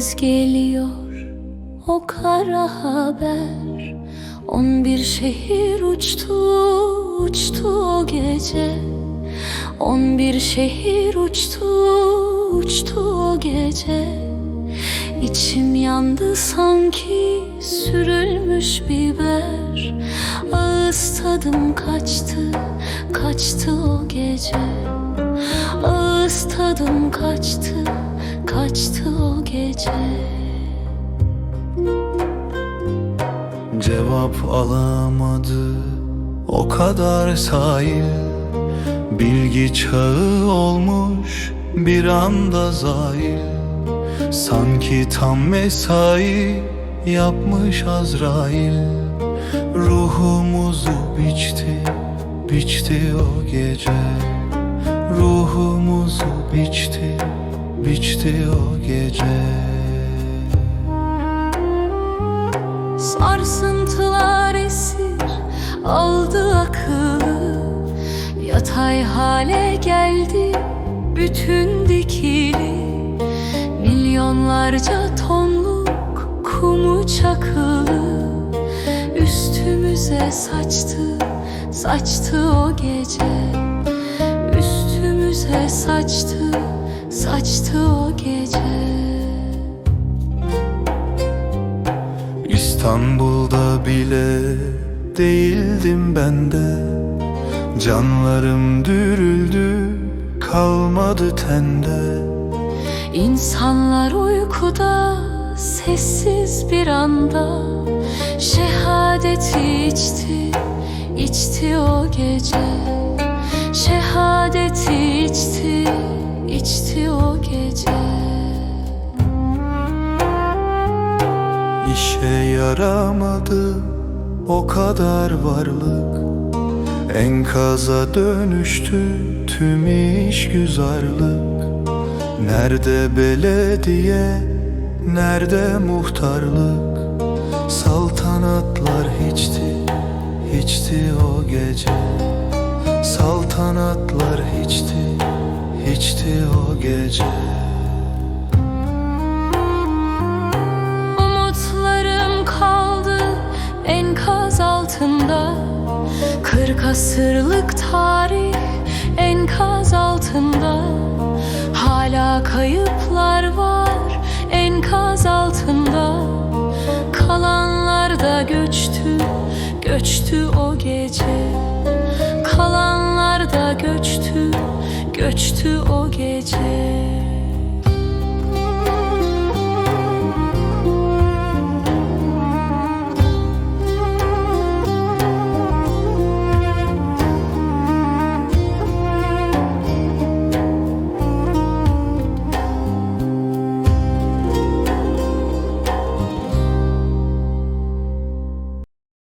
kez geliyor o kara haber? On bir şehir uçtu uçtu o gece. On bir şehir uçtu uçtu o gece. İçim yandı sanki sürülmüş biber. Ağız tadım kaçtı kaçtı o gece. Ağız tadım kaçtı kaçtı o gece? Cevap alamadı o kadar sahil Bilgi çağı olmuş bir anda zahil Sanki tam mesai yapmış Azrail. Ruhumuzu biçti, biçti o gece. Ruhumuzu biçti, biçti o gece. Sarsıntılar esir aldı akıllı Yatay hale geldi bütün dikili. Milyonlarca tonluk kumu çakılı. Üstümüze saçtı, saçtı o gece. Üstümüze saçtı, saçtı o gece. İstanbul'da bile değildim ben de. Canlarım dürüldü kalmadı tende. İnsanlar uykuda sessiz bir anda. Şehadeti içti, içti o gece. Şehadeti içti, İşe yaramadı o kadar varlık. Enkaza dönüştü tüm iş güzarlık. Nerede belediye, nerede muhtarlık? Saltanatlar hiçti, hiçti o gece. Saltanatlar hiçti, hiçti o gece Kırk asırlık tarih enkaz altında. Hala kayıplar var enkaz altında. Kalanlar da göçtü, göçtü o gece. Kalanlar da göçtü, göçtü o gece